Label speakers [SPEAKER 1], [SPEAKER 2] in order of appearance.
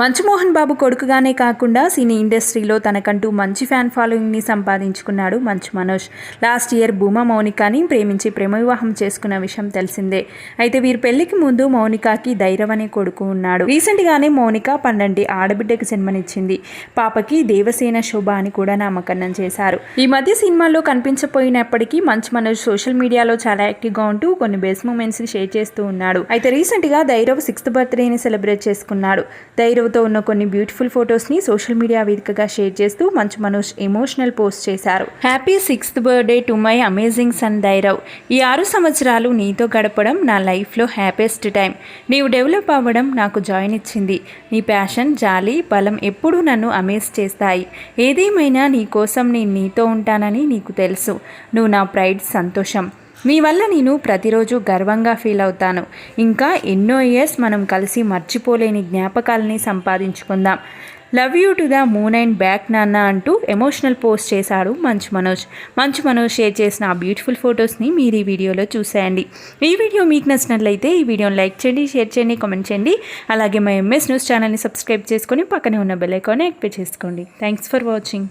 [SPEAKER 1] మంచుమోహన్ బాబు కొడుకుగానే కాకుండా సినీ ఇండస్ట్రీలో తనకంటూ మంచి ఫ్యాన్ ఫాలోయింగ్ని సంపాదించుకున్నాడు మంచు మనోజ్ లాస్ట్ ఇయర్ భూమా మౌనికాని ప్రేమించి ప్రేమ వివాహం చేసుకున్న విషయం తెలిసిందే అయితే వీరి పెళ్లికి ముందు మౌనికాకి ధైరవ్ అనే కొడుకు ఉన్నాడు రీసెంట్గానే మౌనిక పండంటి ఆడబిడ్డకు జన్మనిచ్చింది పాపకి దేవసేన శోభ అని కూడా నామకరణం చేశారు ఈ మధ్య సినిమాల్లో కనిపించపోయినప్పటికీ మంచు మనోజ్ సోషల్ మీడియాలో చాలా యాక్టివ్గా ఉంటూ కొన్ని బెస్ట్ మూమెంట్స్ని షేర్ చేస్తూ ఉన్నాడు అయితే రీసెంట్గా ధైరవ్ సిక్స్త్ బర్త్డేని సెలబ్రేట్ చేసుకున్నాడు ధైరవ్ విలువతో ఉన్న కొన్ని బ్యూటిఫుల్ ని సోషల్ మీడియా వేదికగా షేర్ చేస్తూ మంచు మనోజ్ ఎమోషనల్ పోస్ట్ చేశారు
[SPEAKER 2] happy sixth birthday to my amazing son Dhairav ఈ ఆరు సంవత్సరాలు నీతో గడపడం నా లైఫ్లో హ్యాపీయెస్ట్ టైం నీవు డెవలప్ అవ్వడం నాకు జాయిన్ ఇచ్చింది నీ ప్యాషన్ జాలి బలం ఎప్పుడూ నన్ను అమేజ్ చేస్తాయి ఏదేమైనా నీ కోసం నేను నీతో ఉంటానని నీకు తెలుసు నువ్వు నా ప్రైడ్ సంతోషం మీ వల్ల నేను ప్రతిరోజు గర్వంగా ఫీల్ అవుతాను ఇంకా ఎన్నో ఇయర్స్ మనం కలిసి మర్చిపోలేని జ్ఞాపకాలని సంపాదించుకుందాం love you to the moon and back నాన్న అంటూ ఎమోషనల్ పోస్ట్ చేశాడు మంచు మనోజ్ మంచు మనోజ్ షేర్ చేసిన ఆ బ్యూటిఫుల్ ఫొటోస్ని మీరు ఈ వీడియోలో చూసేయండి ఈ వీడియో మీకు నచ్చినట్లయితే ఈ వీడియోని లైక్ చేయండి షేర్ చేయండి కామెంట్ చేయండి అలాగే మా ఎంఎస్ న్యూస్ ఛానల్ని సబ్స్క్రైబ్ చేసుకొని పక్కనే ఉన్న బెల్ ఐకాన్ యాక్టివేట్ చేసుకోండి థ్యాంక్స్ ఫర్ వాచింగ్